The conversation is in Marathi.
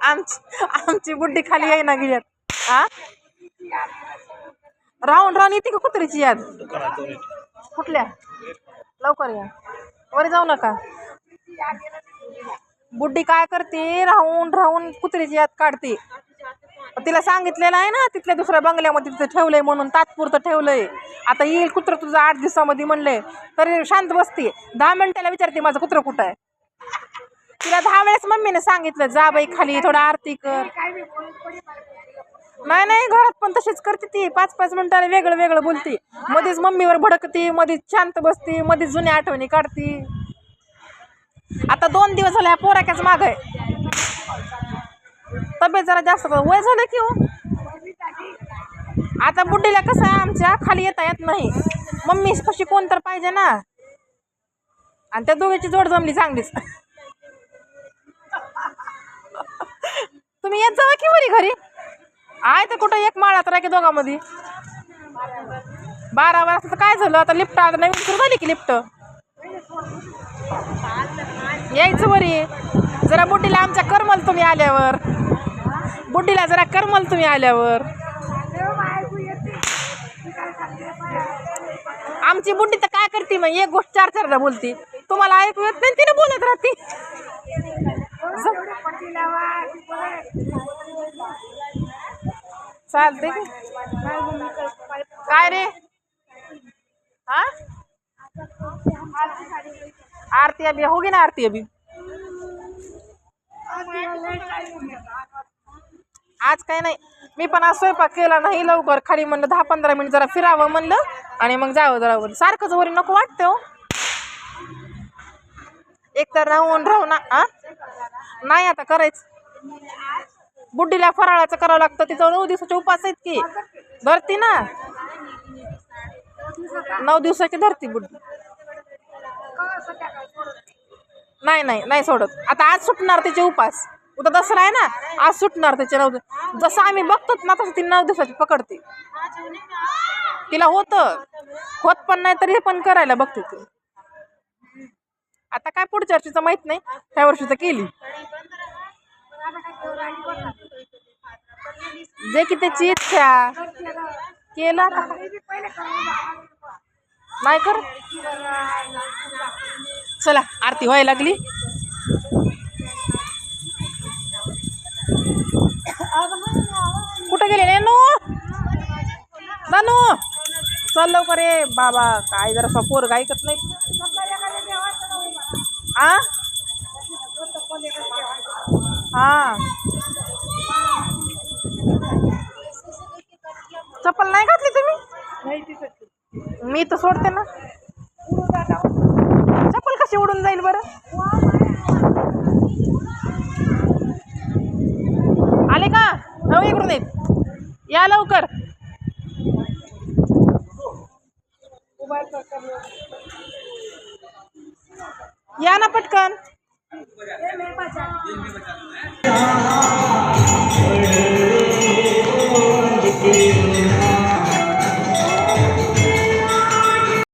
आमची आमची बुड्डी खाली आहे ना गेल्यात हा राहून राहून येते का कुत्रीची याद कुठल्या? लवकर या. वर जाऊ नका. बुड्डी काय करते? राहून राहून कुत्रीची याद काढते. तिला सांगितलेलं आहे ना तिथल्या दुसऱ्या बंगल्यामध्ये तिथं ठेवलंय म्हणून तात्पुरतं ठेवलंय. आता येईल कुत्र तुझं आठ दिवसामध्ये म्हणलंय तरी शांत बसते. दहा मिनिटाला विचारते माझं कुत्र कुठं आहे? तिला दहा वेळेस मम्मीने सांगितलं जा बाई खाली थोडा आरती कर. नाही नाही घरात पण तशीच करते ती. पाच पाच मिनिटाला वेगळं वेगळं बोलते. मध्येच मम्मीवर भडकते मध्येच शांत बसते मध्येच जुन्या आठवणी काढते. आता दोन दिवस झाले पोराक्याच माग आहे. तब्येत जरा जास्त वय झालं की हो. आता बुड्डीला कसं आहे आमच्या खाली येता येत नाही. मम्मी कशी कोण तर पाहिजे ना. आणि त्या दोघीची जोड जमली चांगलीच. तुम्ही येत जावा की बरी घरी? आहे तर कुठं एक माळा तर आहे की दोघांमध्ये. बारा वाजता काय झालं? आता लिफ्ट आता नवीन सुरू झाली की लिफ्ट यायचं बरी जरा बुड्डीला आमच्या करमल तुम्ही आल्यावर. बुड्डीला जरा करमल तुम्ही आल्यावर. आमची बुड्डी तर काय करते मग? एक गोष्ट चार चारदा बोलती. तुम्हाला ऐकू येत नाही तिने बोलत राहते. चालते काय रे? हा? आरती अभी होगी ना आरती अभी? आज काय नाही. मी पण आज स्वयंपाक केला नाही लवकर. खाली म्हणलं दहा पंधरा मिनिट जरा फिरावं म्हणलं आणि मग जावं जरा वर सारखंच वरी नको वाटतं हो. एक तर राहून ना आ? नाही आता करायचं. बुड्डीला फराळाचं करावं लागतं तिथं नऊ दिवसाचे उपास आहेत की. धरती ना. नऊ दिवसाची धरती बुड्डी नाही नाही नाही सोडत. आता आज सुटणार तिचे उपास. उद्या दसरा आहे ना आज सुटणार तिचे नऊ दिवस. जसं आम्ही बघतोच ना तसं ती नऊ दिवसाची पकडते. तिला होतं. होत पण नाही तरी पण करायला बघते ती. आता काय पुढच्या वर्षीचं माहीत नाही त्या वर्षीचं केली. जे की त्याची इच्छा. केला आता. नाही कर चला आरती व्हायला लागली. कुठं गेले? नेनू! नानू! चल लवकर रे बाबा काय जरा पोर ऐकत नाही आ? हा? चप्पल नाही घातली तुम्ही? मी तर सोडते ना. चप्पल कशी उडून जाईल बरं? आले का? हो इकडून येत. या लवकर. या ना पटकन.